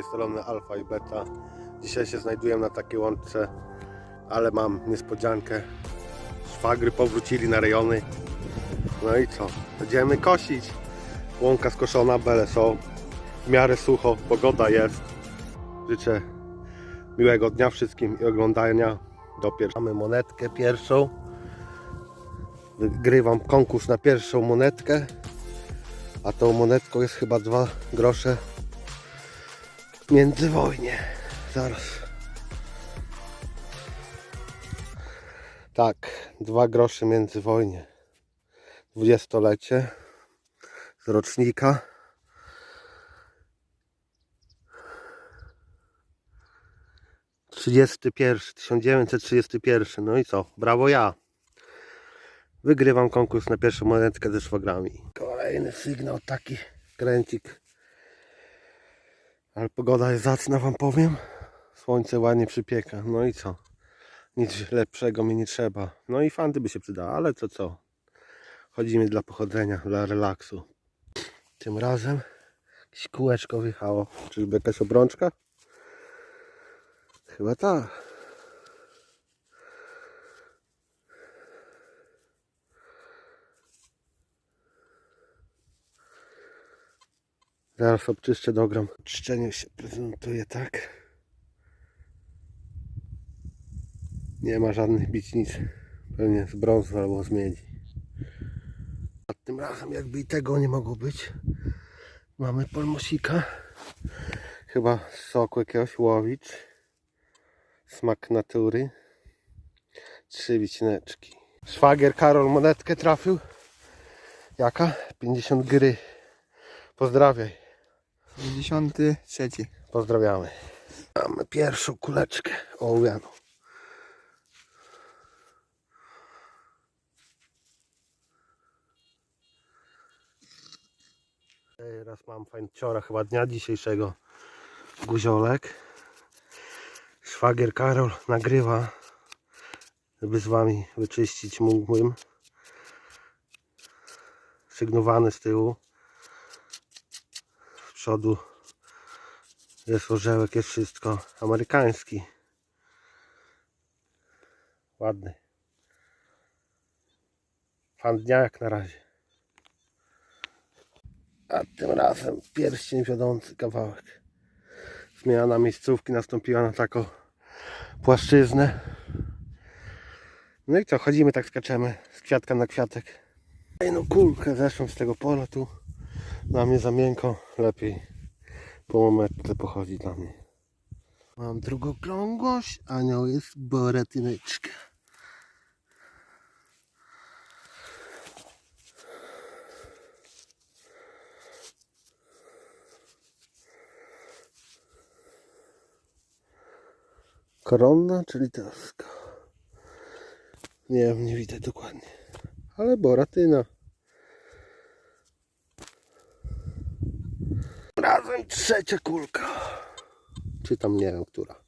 Tej strony alfa i beta. Dzisiaj się znajduję na takiej łączce, ale mam niespodziankę. Szwagry powrócili na rejony. No i co? Będziemy kosić. Łąka skoszona, bele są. W miarę sucho, pogoda jest. Życzę miłego dnia wszystkim i oglądania do pierwszej. Mamy monetkę pierwszą. Wygrywam konkurs na pierwszą monetkę. A tą monetką jest chyba dwa grosze międzywojnie. Zaraz. Tak, dwa grosze międzywojnie. Dwudziestolecie z rocznika. Trzydziesty pierwszy, 1931. No i co? Brawo ja. Wygrywam konkurs na pierwszą monetkę ze szwagrami. Kolejny sygnał, taki kręcik. Ale pogoda jest zacna, wam powiem. Słońce ładnie przypieka. No i co? Nic lepszego mi nie trzeba. No i fanty by się przydały, ale to co? Chodzimy dla pochodzenia, dla relaksu. Tym razem jakieś kółeczko wjechało. Czyżby jakaś obrączka? Chyba tak. Zaraz obczyszczę, dogram. Czyszczenie się prezentuje tak. Nie ma żadnych bicnic. Pewnie z brązu albo z miedzi. A tym razem jakby i tego nie mogło być. Mamy polmosika. Chyba z soku jakiegoś łowicz. Smak natury. Trzy wicineczki. Szwagier Karol monetkę trafił. Jaka? 50 gry. Pozdrawiaj. 53. Pozdrawiamy. Mamy pierwszą kuleczkę ołowianą. Teraz mam fajnciora chyba dnia dzisiejszego. Guziolek. Szwagier Karol nagrywa, żeby z wami wyczyścić mógłbym. Sygnowany z tyłu. Przodu jest orzełek, jest wszystko amerykański. Ładny. Fan dnia jak na razie. A tym razem pierścień wiodący kawałek. Zmiana miejscówki nastąpiła na taką płaszczyznę. No i co, chodzimy tak skaczemy z kwiatka na kwiatek. Jedną kulkę zeszłam z tego pola tu. Dla mnie za miękko, lepiej po metrze pochodzi dla mnie. Mam drugą krągłość, anioł jest boratyneczka. Koronna czy litewska? Nie wiem, nie widzę dokładnie. Ale boratyna. Trzecia kulka. Czy tam nie wiem, która.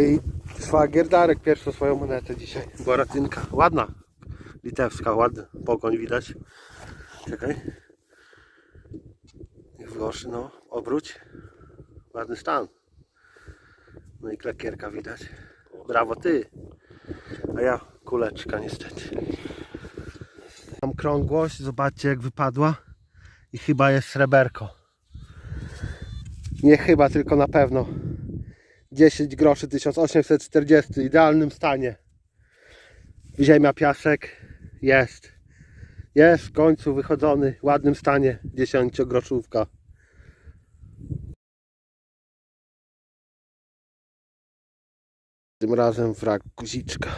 I szwagier Darek pierwszą swoją monetę dzisiaj. Boratynka. Ładna. Litewska, ładny pogoń widać. Czekaj. Niech włoszy, no. Obróć. Ładny stan. No i klekierka widać. Brawo ty. A ja kuleczka niestety. Mam krągłość, zobaczcie jak wypadła. I chyba jest sreberko. Nie chyba, tylko na pewno. 10 groszy 1840 w idealnym stanie ziemia piasek jest jest w końcu wychodzony w ładnym stanie 10 groszówka Tym razem wrak guziczka.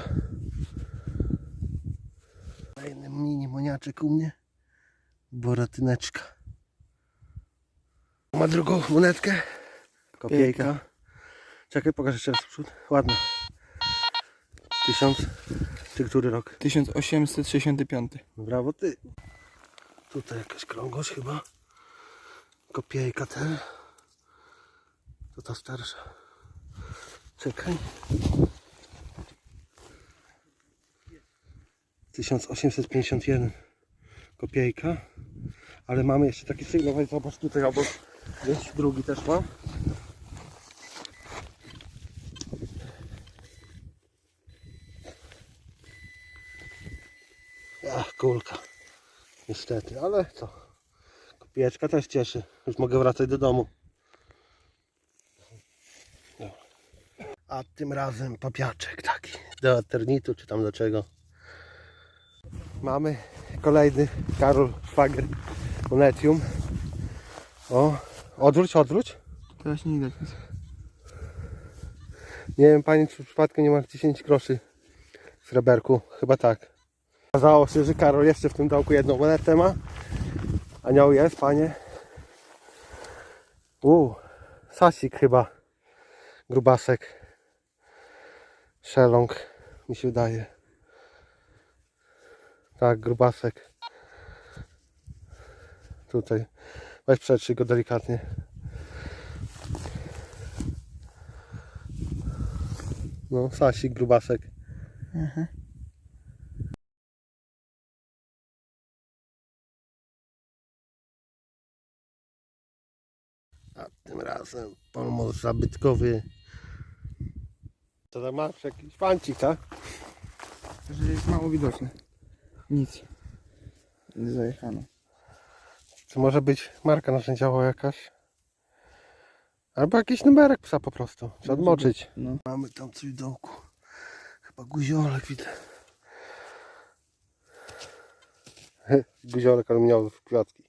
Kolejny mini moniaczek u mnie. Boratyneczka. Ma drugą monetkę. Kopiejka. Czekaj, pokażę jeszcze raz w przód. Ładna. Tysiąc. Czy który rok? 1865. Brawo ty. Tutaj jakaś krągłość chyba. Kopiejka ten. To ta starsza. Czekaj. 1851 kopiejka. Ale mamy jeszcze taki sygnał, zobacz tutaj obok. Jest drugi też mam. Kulka. Niestety, ale co? Kopieczka też cieszy. Już mogę wracać do domu. A tym razem papiaczek taki. Do eternitu, czy tam do czego. Mamy kolejny Karol Szwagier Monetium. O, odwróć, odwróć. Teraz nie widać nic. Nie wiem pani, czy przypadkiem nie ma 10 groszy w sreberku. Chyba tak. Okazało się, że Karol jeszcze w tym dołku jedną monetę ma. Anioł jest, panie. Uuu, sasik chyba. Grubasek. Szelong, mi się wydaje. Tak, grubasek. Tutaj. Weź przetrzyj go delikatnie. No, sasik, grubasek. A tym razem polmos zabytkowy. To tam masz jakiś fancik, tak? Że jest mało widoczne. Nic. Nie zajechano. To może być marka narzędziowa jakaś. Albo jakiś numerek psa po prostu. Trzeba odmoczyć. No. Mamy tam coś w dołku. Chyba guziolek widzę. Guziolek aluminiowy w kwiatki.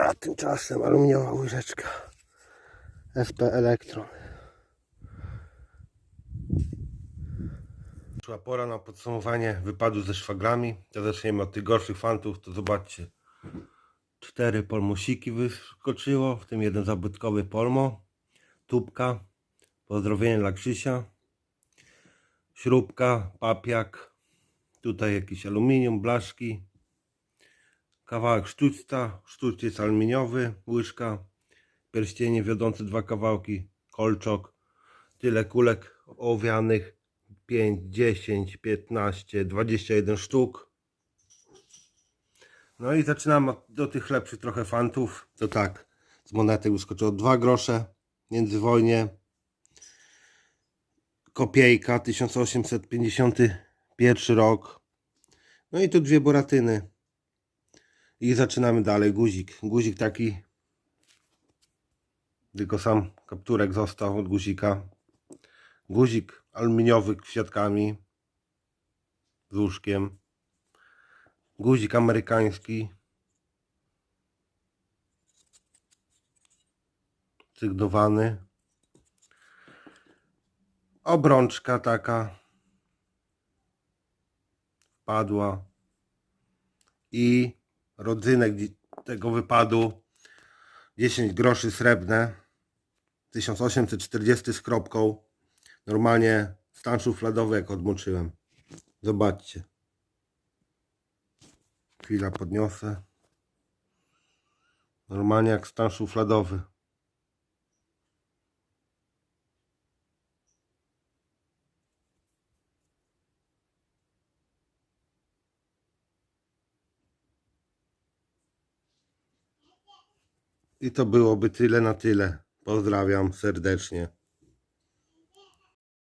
A tymczasem aluminiowa łyżeczka. SP Elektron. Przyszła pora na podsumowanie wypadu ze szwagrami. To zaczniemy od tych gorszych fantów. To zobaczcie. Cztery polmusiki wyskoczyło, w tym jeden zabytkowy polmo. Tubka. Pozdrowienie dla Krzysia. Śrubka, papiak. Tutaj jakiś aluminium, blaszki. Kawałek sztućca. Sztuciec aluminiowy, łyżka. Pierścienie wiodące dwa kawałki. Kolczok. Tyle kulek owianych. 5, 10, 15, 21 sztuk. No i zaczynam do tych lepszych trochę fantów. To tak, z monety wyskoczyło 2 grosze. Międzywojnie. Kopiejka 1851 rok. No i tu dwie boratyny. I zaczynamy dalej. Guzik. Guzik taki. Tylko sam kapturek został od guzika. Guzik aluminiowy kwiatkami. Z łóżkiem. Guzik amerykański. Sygnowany. Obrączka taka. Wpadła. I rodzynek tego wypadu. 10 groszy srebrne. 1840 z kropką. Normalnie stan szufladowy jak odmoczyłem. Zobaczcie. Chwila podniosę. Normalnie jak stan szufladowy. I to byłoby tyle na tyle. Pozdrawiam serdecznie.